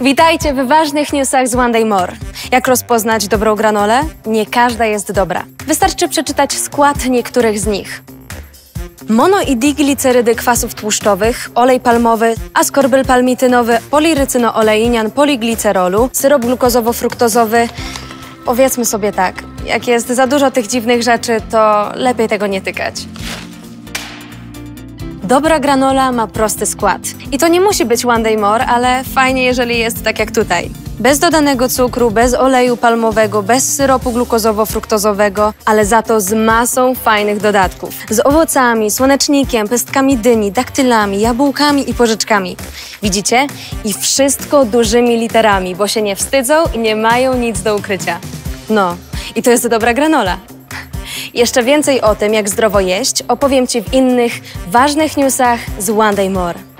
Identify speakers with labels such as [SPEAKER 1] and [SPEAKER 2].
[SPEAKER 1] Witajcie w ważnych newsach z One Day More. Jak rozpoznać dobrą granolę? Nie każda jest dobra. Wystarczy przeczytać skład niektórych z nich. Mono i diglicerydy kwasów tłuszczowych, olej palmowy, askorbyl palmitynowy, polirycyno-oleinian poliglicerolu, syrop glukozowo-fruktozowy. Powiedzmy sobie tak, jak jest za dużo tych dziwnych rzeczy, to lepiej tego nie tykać. Dobra granola ma prosty skład. I to nie musi być One Day More, ale fajnie, jeżeli jest tak jak tutaj. Bez dodanego cukru, bez oleju palmowego, bez syropu glukozowo-fruktozowego, ale za to z masą fajnych dodatków. Z owocami, słonecznikiem, pestkami dyni, daktylami, jabłkami i porzeczkami. Widzicie? I wszystko dużymi literami, bo się nie wstydzą i nie mają nic do ukrycia. No, i to jest dobra granola. Jeszcze więcej o tym, jak zdrowo jeść, opowiem Ci w innych ważnych newsach z One Day More.